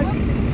Görüşürüz.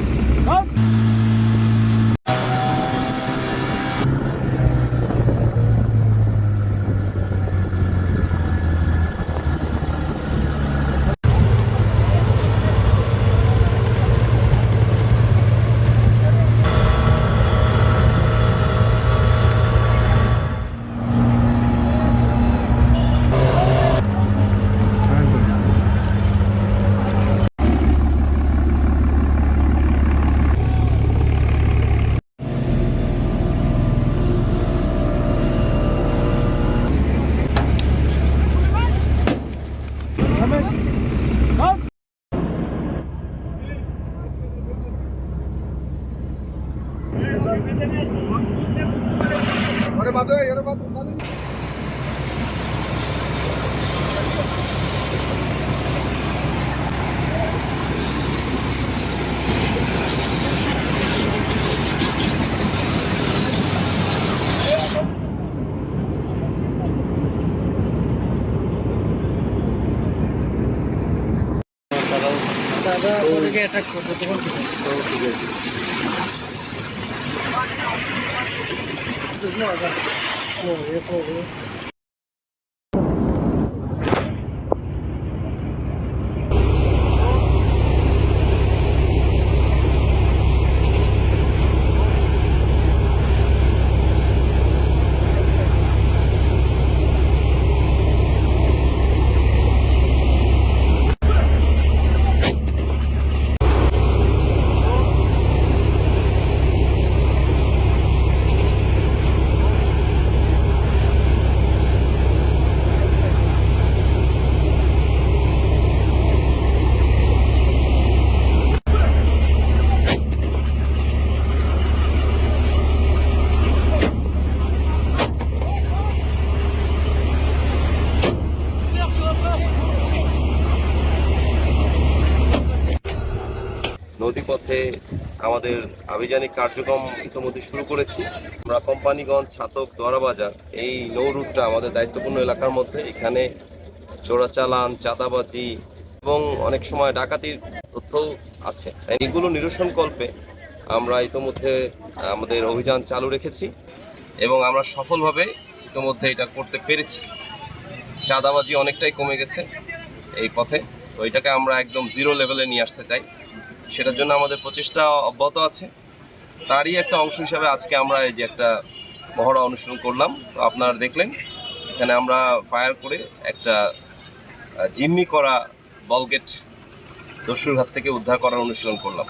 দাদা ওদেরকে অ্যাটাক করবে তখন 就那个，弄了以后我就。নদীপথে আমাদের আভিযানিক কার্যক্রম ইতিমধ্যে শুরু করেছি। আমরা কোম্পানিগঞ্জ ছাতক দোয়ারাবাজার, এই নৌ রুটটা আমাদের দায়িত্বপূর্ণ এলাকার মধ্যে। এখানে চোরাচালান, চাঁদাবাজি এবং অনেক সময় ডাকাতির তথ্যও আছে। এগুলো নিরসন কল্পে আমরা ইতিমধ্যে আমাদের অভিযান চালু রেখেছি এবং আমরা সফলভাবে ইতিমধ্যে এটা করতে পেরেছি। চাঁদাবাজি অনেকটাই কমে গেছে এই পথে। তো এটাকে আমরা একদম জিরো লেভেলে নিয়ে আসতে চাই। সেটার জন্য আমাদের প্রচেষ্টা অব্যাহত আছে। তারই একটা অংশ হিসাবে আজকে আমরা এই যে একটা মহড়া অনুসরণ করলাম। আপনারা দেখলেন, এখানে আমরা ফায়ার করে একটা জিম্মি করা বলগেট দস্যুর হাত থেকে উদ্ধার করার অনুশীলন করলাম।